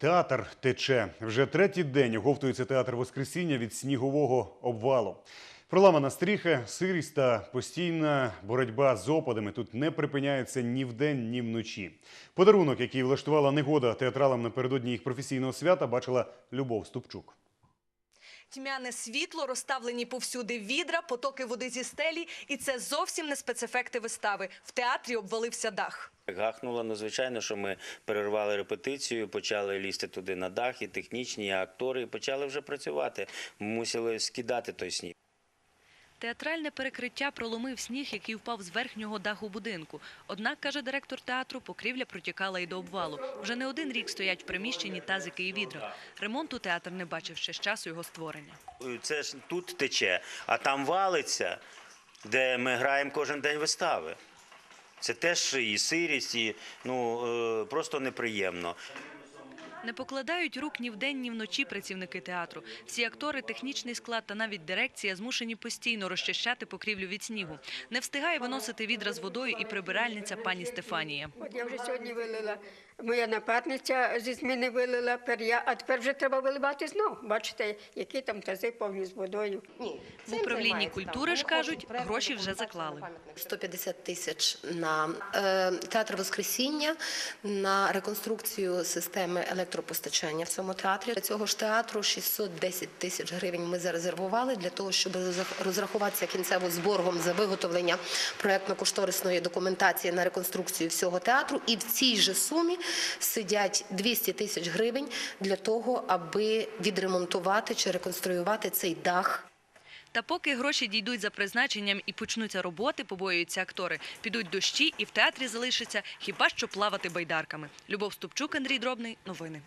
Театр тече. Вже третій день оговтується театр Воскресіння від снігового обвалу. Проламана стріха, сирість та постійна боротьба з опадами тут не припиняється ні вдень, ні вночі. Подарунок, який влаштувала негода театралам напередодні їх професійного свята, бачила Любов Ступчук. Тьмяне світло, розставлені повсюди відра, потоки води зі стелі. І це зовсім не спецефекти вистави. В театрі обвалився дах. Гахнуло, ну звичайно, що ми перервали репетицію, почали лізти туди на дах, і технічні, і актори, і почали вже працювати. Ми мусили скидати той сніг. Театральне перекриття проломив сніг, який впав з верхнього даху будинку. Однак, каже директор театру, покрівля протікала і до обвалу. Вже не один рік стоять в приміщенні тазики і відра. Ремонту театр не бачив ще з часу його створення. Це ж тут тече, а там валиться, де ми граємо кожен день вистави. Це теж і сирість, і ну, е, просто неприємно. Не покладають рук ні вдень, ні вночі працівники театру. Всі актори, технічний склад та навіть дирекція змушені постійно розчищати покрівлю від снігу. Не встигає виносити відра з водою і прибиральниця пані Стефанія. От я вже сьогодні вилила. Моя напарниця зі зміни вилила пер'я, а тепер вже треба виливати знов. Бачите, які там тази повні з водою. В управлінні культури ж кажуть, гроші вже заклали. 150 тисяч на е, театр Воскресіння, на реконструкцію системи електропостачання в цьому театрі. Для цього ж театру 610 тисяч гривень ми зарезервували для того, щоб розрах- розрахуватися кінцево з боргом за виготовлення проектно-кошторисної документації на реконструкцію всього театру. І в цій же сумі сидять 200 тисяч гривень для того, аби відремонтувати чи реконструювати цей дах Та поки гроші дійдуть за призначенням і почнуться роботи, побоюються актори, підуть дощі і в театрі залишиться хіба що плавати байдарками. Любов Ступчук, Андрій Дробний. Новини.